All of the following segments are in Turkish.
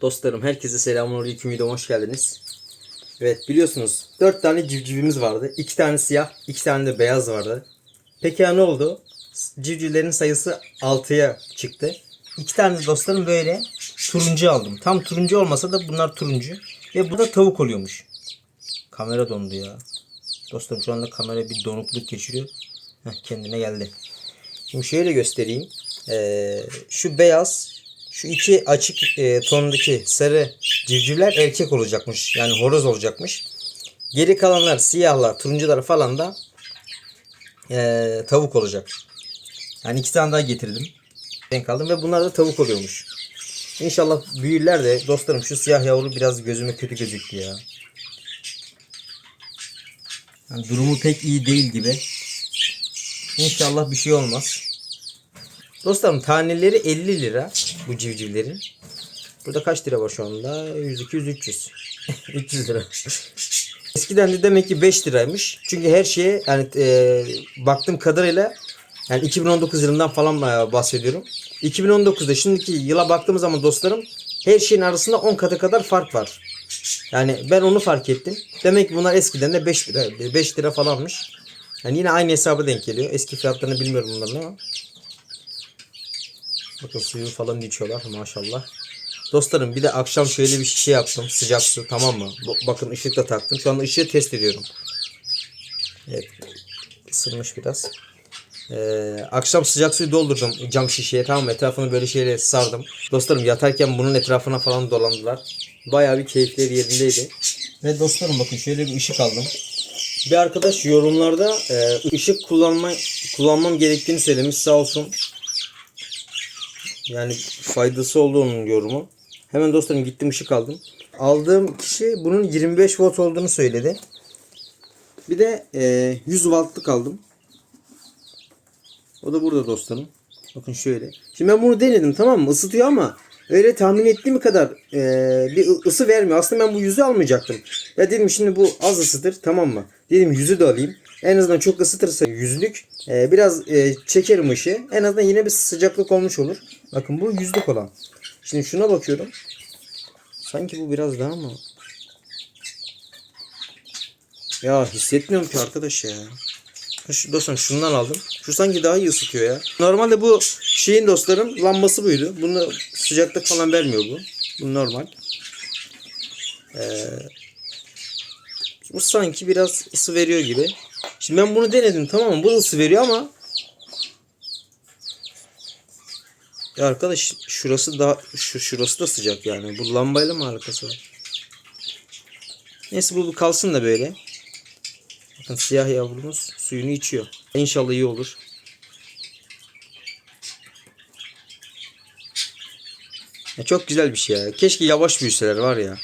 Dostlarım herkese selamünaleyküm videoma hoş geldiniz. Evet biliyorsunuz 4 tane civcivimiz vardı. 2 tane siyah, 2 tane de beyaz vardı. Peki ya ne oldu? Civcivlerin sayısı 6'ya çıktı. 2 tane dostlarım böyle turuncu aldım. Tam turuncu olmasa da bunlar turuncu. Ve bu da tavuk oluyormuş. Kamera dondu ya. Dostlarım şu anda kamera bir donukluk geçiriyor. Heh, kendine geldi. Şimdi şöyle göstereyim. Ee, şu beyaz, şu iki açık e, tondaki sarı civcivler erkek olacakmış. Yani horoz olacakmış. Geri kalanlar siyahlar, turuncular falan da e, tavuk olacak. Yani iki tane daha getirdim. Denk aldım ve bunlar da tavuk oluyormuş. İnşallah büyürler de dostlarım şu siyah yavru biraz gözüme kötü gözüktü ya. Yani durumu pek iyi değil gibi. İnşallah bir şey olmaz. Dostlarım taneleri 50 lira bu civcivlerin. Burada kaç lira var şu anda? 100, 200, 300. 300 lira. Eskiden de demek ki 5 liraymış. Çünkü her şeye yani e, baktığım kadarıyla yani 2019 yılından falan e, bahsediyorum. 2019'da şimdiki yıla baktığımız zaman dostlarım her şeyin arasında 10 katı kadar fark var. Yani ben onu fark ettim. Demek ki bunlar eskiden de 5 lira 5 lira falanmış. Yani yine aynı hesaba denk geliyor. Eski fiyatlarını bilmiyorum bunların ama. Bakın suyu falan içiyorlar maşallah. Dostlarım bir de akşam şöyle bir şey yaptım. Sıcak su tamam mı? Bakın ışıkla taktım. Şu anda ışığı test ediyorum. Evet. Isınmış biraz. Ee, akşam sıcak suyu doldurdum cam şişeye tamam mı? Etrafını böyle şeyle sardım. Dostlarım yatarken bunun etrafına falan dolandılar. Bayağı bir keyifleri yerindeydi. Ve dostlarım bakın şöyle bir ışık aldım. Bir arkadaş yorumlarda e, ışık kullanma kullanmam gerektiğini söylemiş sağ olsun. Yani faydası oldu onun yorumu. Hemen dostlarım gittim ışık aldım. Aldığım kişi bunun 25 volt olduğunu söyledi. Bir de e, 100 wattlık aldım. O da burada dostlarım. Bakın şöyle. Şimdi ben bunu denedim tamam mı? Isıtıyor ama öyle tahmin ettiğim kadar e, bir ısı vermiyor. Aslında ben bu yüzü almayacaktım. Ya dedim şimdi bu az ısıtır tamam mı? Dedim yüzü de alayım. En azından çok ısıtırsa yüzlük e, biraz e, çekerim ışığı. En azından yine bir sıcaklık olmuş olur. Bakın bu yüzlük olan. Şimdi şuna bakıyorum. Sanki bu biraz daha mı? Ya hissetmiyorum ki arkadaş ya. Şu, dostlarım şundan aldım. Şu sanki daha iyi ısıtıyor ya. Normalde bu şeyin dostlarım lambası buydu. Bunu sıcaklık falan vermiyor bu. Bu normal. Ee, bu sanki biraz ısı veriyor gibi. Şimdi ben bunu denedim tamam mı? Bu ısı veriyor ama ya arkadaş şurası daha şu şurası da sıcak yani. Bu lambayla mı alakası var? Neyse bu kalsın da böyle. Bakın siyah yavrumuz suyunu içiyor. İnşallah iyi olur. Ya çok güzel bir şey ya. Keşke yavaş büyüseler var ya.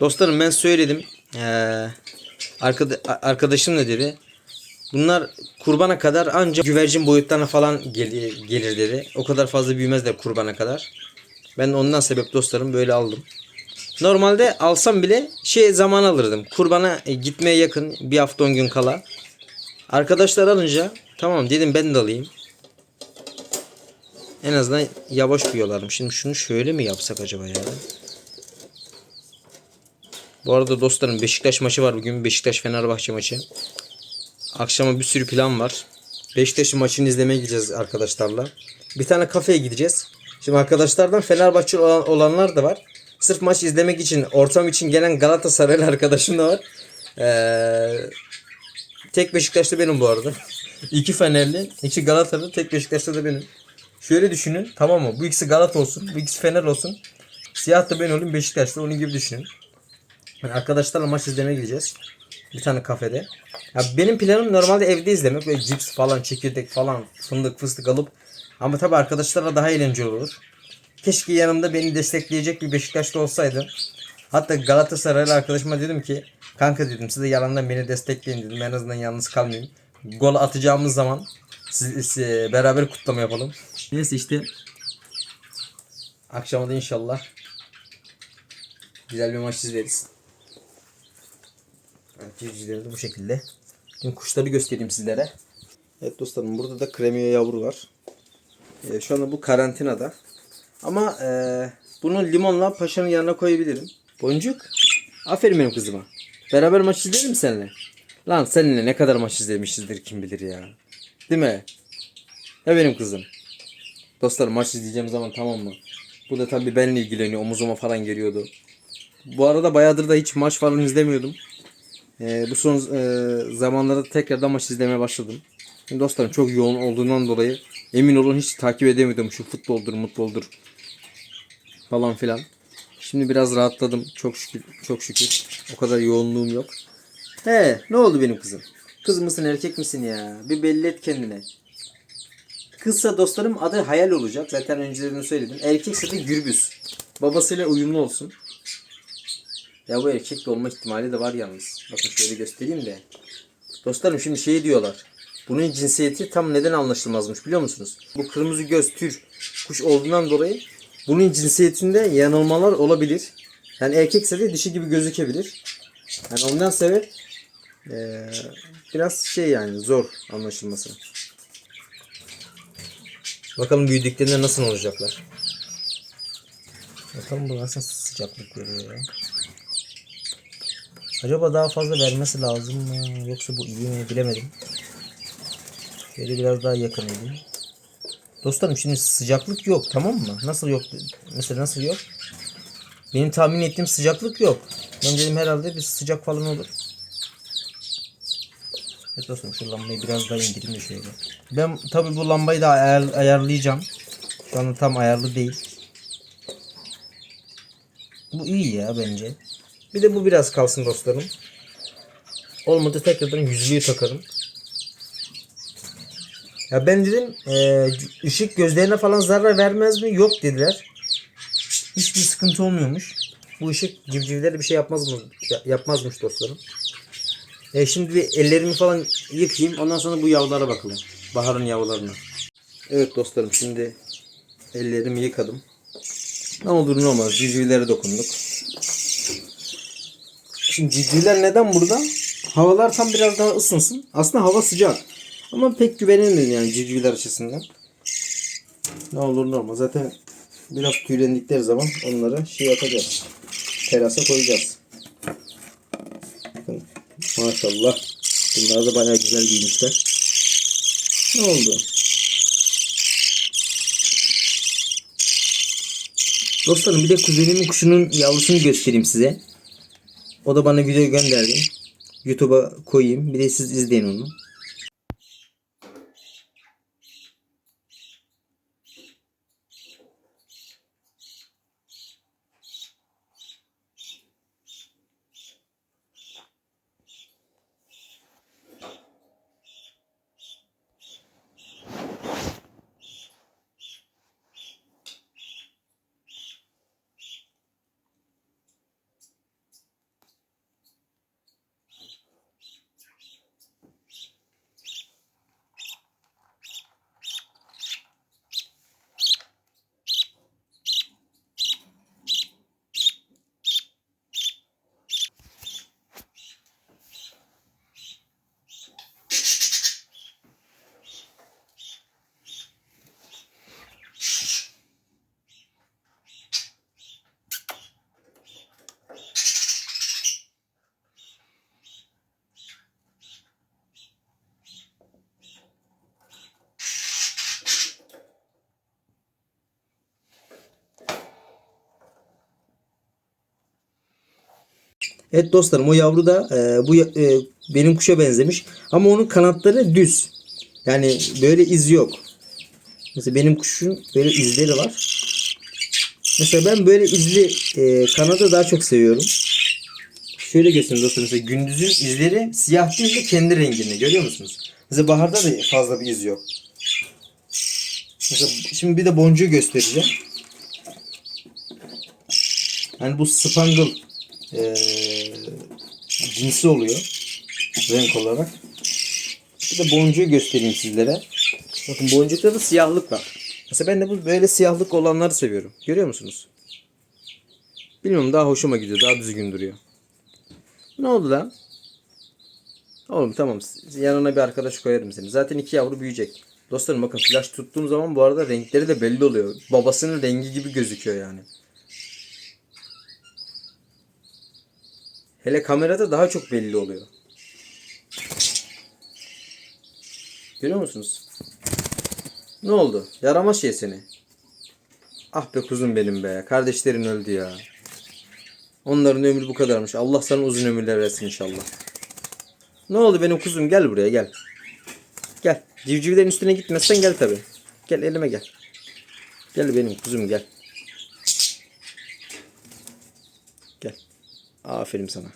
Dostlarım ben söyledim. Ee, arkada, arkadaşım ne dedi? Bunlar kurbana kadar ancak güvercin boyutlarına falan gelir, gelir dedi. O kadar fazla büyümezler kurbana kadar. Ben de ondan sebep dostlarım böyle aldım. Normalde alsam bile şey zaman alırdım. Kurbana e, gitmeye yakın bir hafta 10 gün kala. Arkadaşlar alınca tamam dedim ben de alayım. En azından yavaş büyüyorlarım. Şimdi şunu şöyle mi yapsak acaba ya? Bu arada dostlarım Beşiktaş maçı var bugün. Beşiktaş Fenerbahçe maçı. Akşama bir sürü plan var. Beşiktaş maçını izlemeye gideceğiz arkadaşlarla. Bir tane kafeye gideceğiz. Şimdi arkadaşlardan Fenerbahçe olan, olanlar da var. Sırf maç izlemek için, ortam için gelen Galatasaraylı arkadaşım da var. Ee, tek Beşiktaşlı benim bu arada. iki Fenerli, iki Galatasaray, tek Beşiktaşlı da benim. Şöyle düşünün tamam mı? Bu ikisi Galata olsun, bu ikisi Fener olsun. Siyah da ben olayım Beşiktaşlı onun gibi düşünün. Yani arkadaşlarla maç izlemeye gideceğiz. Bir tane kafede. Ya benim planım normalde evde izlemek. Böyle cips falan, çekirdek falan, fındık, fıstık alıp. Ama tabii arkadaşlarla daha eğlenceli olur. Keşke yanımda beni destekleyecek bir Beşiktaşlı olsaydı. Hatta Galatasaraylı arkadaşıma dedim ki kanka dedim size yalandan beni destekleyin dedim. En azından yalnız kalmayayım. Gol atacağımız zaman siz, siz- beraber kutlama yapalım. Neyse işte akşama da inşallah güzel bir maç izleriz. Civcivleri de bu şekilde. Şimdi kuşları göstereyim sizlere. Evet dostlarım burada da kremiye yavru var. Ee, şu anda bu karantinada. Ama e, Bunu limonla paşanın yanına koyabilirim. Boncuk. Aferin benim kızıma. Beraber maç izleyelim mi seninle? Lan seninle ne kadar maç izlemişizdir kim bilir ya. Değil mi? Ya benim kızım. Dostlar maç izleyeceğim zaman tamam mı? Bu da tabii benimle ilgileniyor. Omuzuma falan geliyordu. Bu arada bayağıdır da hiç maç falan izlemiyordum. Ee, bu son e, zamanlarda tekrardan maç izlemeye başladım. Şimdi dostlarım çok yoğun olduğundan dolayı emin olun hiç takip edemiyordum şu futboldur mutboldur falan filan. Şimdi biraz rahatladım çok şükür çok şükür. O kadar yoğunluğum yok. He ne oldu benim kızım? Kız mısın erkek misin ya? Bir belli et kendine. Kızsa dostlarım adı Hayal olacak. Zaten önceden söyledim. Erkekse de Gürbüz. Babasıyla uyumlu olsun. Ya bu erkek de olma ihtimali de var yalnız. Bakın şöyle göstereyim de. Dostlarım şimdi şey diyorlar. Bunun cinsiyeti tam neden anlaşılmazmış biliyor musunuz? Bu kırmızı göz tür kuş olduğundan dolayı bunun cinsiyetinde yanılmalar olabilir. Yani erkekse de dişi gibi gözükebilir. Yani ondan sebep eee, biraz şey yani zor anlaşılması. Bakalım büyüdüklerinde nasıl olacaklar. Bakalım bu nasıl sıcaklık veriyor ya. Acaba daha fazla vermesi lazım mı? Yoksa bu iyi mi bilemedim. Şöyle biraz daha yakın edeyim. Dostlarım şimdi sıcaklık yok tamam mı? Nasıl yok? Mesela nasıl yok? Benim tahmin ettiğim sıcaklık yok. Ben dedim herhalde bir sıcak falan olur. Evet dostum şu lambayı biraz daha indireyim de şöyle. Ben tabi bu lambayı da ayar, ayarlayacağım. Şu anda tam ayarlı değil. Bu iyi ya bence. Bir de bu biraz kalsın dostlarım. Olmadı tekrardan yüzlüğü takarım. Ya ben dedim e, ışık gözlerine falan zarar vermez mi? Yok dediler. Hiçbir sıkıntı olmuyormuş. Bu ışık civcivlere bir şey yapmaz mı? Ya- yapmazmış dostlarım. E şimdi bir ellerimi falan yıkayayım. Ondan sonra bu yavrulara bakalım. Baharın yavrularına. Evet dostlarım şimdi ellerimi yıkadım. Ne olur ne olmaz civcivlere dokunduk. Şimdi civcivler neden burada? Havalar tam biraz daha ısınsın. Aslında hava sıcak. Ama pek güvenilmiyor yani civcivler açısından. Ne olur ne olmaz. Zaten biraz tüylendikleri zaman onları şey yapacağız. Terasa koyacağız. Bakın maşallah. Bunlar da bayağı güzel giymişler. Ne oldu? Dostlarım bir de kuzenimin kuşunun yavrusunu göstereyim size. O da bana video gönderdi. YouTube'a koyayım. Bir de siz izleyin onu. Evet dostlarım o yavru da e, bu e, benim kuşa benzemiş. Ama onun kanatları düz. Yani böyle iz yok. Mesela benim kuşun böyle izleri var. Mesela ben böyle izli e, kanadı daha çok seviyorum. Şöyle göstereyim dostlar. Mesela gündüzün izleri siyah değil de kendi renginde. Görüyor musunuz? Mesela baharda da fazla bir iz yok. Mesela şimdi bir de boncuğu göstereceğim. Yani bu spangle eee cinsi oluyor renk olarak. Bir de boncuğu göstereyim sizlere. Bakın boncukta da siyahlık var. Mesela ben de bu böyle siyahlık olanları seviyorum. Görüyor musunuz? Bilmiyorum daha hoşuma gidiyor. Daha düzgün duruyor. Ne oldu lan? Oğlum tamam. Yanına bir arkadaş koyarım seni. Zaten iki yavru büyüyecek. Dostlarım bakın flash tuttuğum zaman bu arada renkleri de belli oluyor. Babasının rengi gibi gözüküyor yani. Hele kamerada daha çok belli oluyor. Görüyor musunuz? Ne oldu? Yaramaz şey seni. Ah be kuzum benim be. Kardeşlerin öldü ya. Onların ömrü bu kadarmış. Allah sana uzun ömürler versin inşallah. Ne oldu benim kuzum? Gel buraya gel. Gel. Civcivlerin üstüne gitmezsen gel tabi. Gel elime gel. Gel benim kuzum gel. Aferin sana.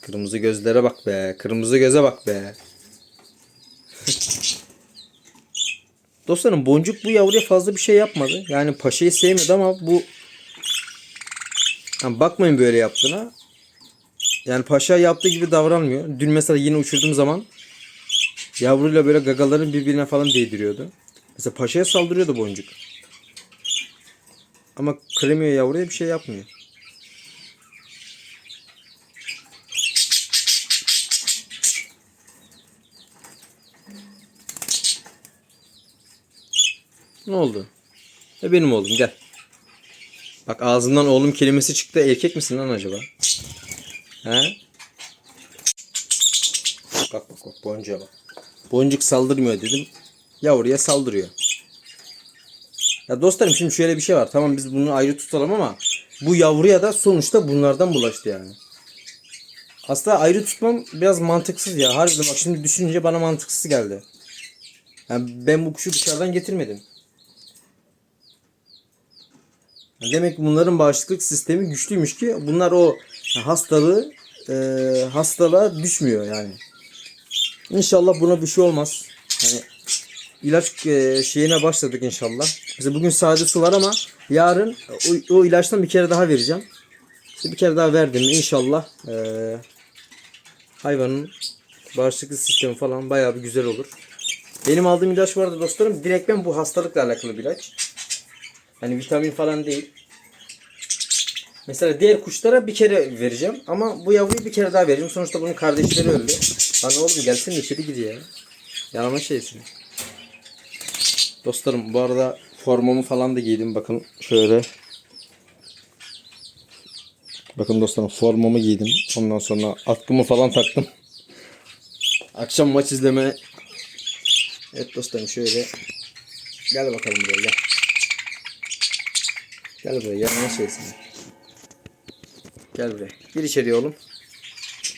Kırmızı gözlere bak be. Kırmızı göze bak be. Dostlarım boncuk bu yavruya fazla bir şey yapmadı. Yani paşayı sevmedi ama bu Yani bakmayın böyle yaptığına. Yani paşa yaptığı gibi davranmıyor. Dün mesela yine uçurduğum zaman yavruyla böyle gagaların birbirine falan değdiriyordu. Mesela paşaya saldırıyordu boncuk. Ama kremiyor yavruya bir şey yapmıyor. Ne oldu? E benim oğlum gel. Bak ağzından oğlum kelimesi çıktı. Erkek misin lan acaba? He? Bak bak bak boncuğa bak. Boncuk saldırmıyor dedim. Yavruya saldırıyor. Ya dostlarım şimdi şöyle bir şey var. Tamam biz bunu ayrı tutalım ama bu yavruya da sonuçta bunlardan bulaştı yani. Aslında ayrı tutmam biraz mantıksız ya. Harbiden bak şimdi düşününce bana mantıksız geldi. Yani ben bu kuşu dışarıdan getirmedim. Demek ki bunların bağışıklık sistemi güçlüymüş ki bunlar o hastalığı e, hastalığa düşmüyor yani. İnşallah buna bir şey olmaz. Yani ilaç e, şeyine başladık inşallah. Mesela bugün sade su var ama yarın o, o ilaçtan bir kere daha vereceğim. İşte bir kere daha verdim inşallah e, hayvanın bağışıklık sistemi falan bayağı bir güzel olur. Benim aldığım ilaç vardı dostlarım. Direkt ben bu hastalıkla alakalı bir ilaç. Hani vitamin falan değil. Mesela diğer kuşlara bir kere vereceğim ama bu yavruyu bir kere daha vereceğim. Sonuçta bunun kardeşleri öldü. Lan oğlum gelsin içeri gir ya. Yanıma şeysin. Dostlarım bu arada formamı falan da giydim. Bakın şöyle. Bakın dostlarım formamı giydim. Ondan sonra atkımı falan taktım. Akşam maç izleme. Evet dostlarım şöyle. Gel bakalım buraya gel. Gel buraya yanıma şeysin. Gel buraya. Gir içeriye oğlum.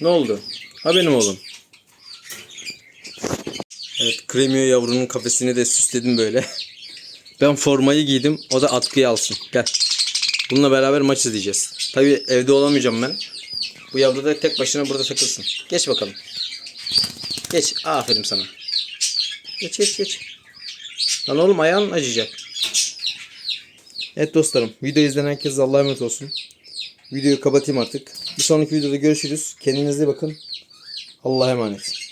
Ne oldu? Ha benim oğlum. Evet kremiyo yavrunun kafesini de süsledim böyle. Ben formayı giydim. O da atkıyı alsın. Gel. Bununla beraber maç izleyeceğiz. Tabi evde olamayacağım ben. Bu yavru da tek başına burada takılsın. Geç bakalım. Geç. Aferin sana. Geç geç geç. Lan oğlum ayağın acıyacak. Evet dostlarım. Video izleyen herkese Allah'a emanet olsun. Videoyu kapatayım artık. Bir sonraki videoda görüşürüz. Kendinize bakın. Allah'a emanet.